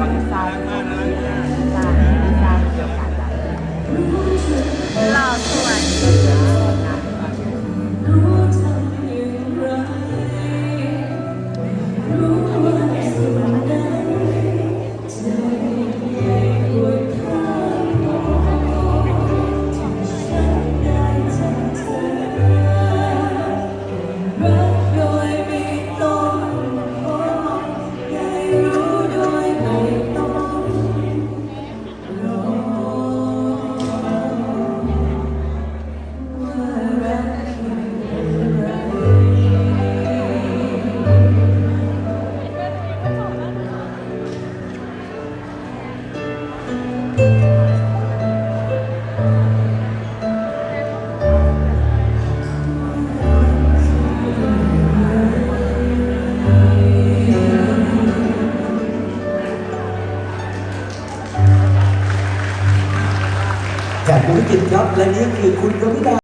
Pakistan. จากธุรกิจครับและนี่คือคุณกวิดา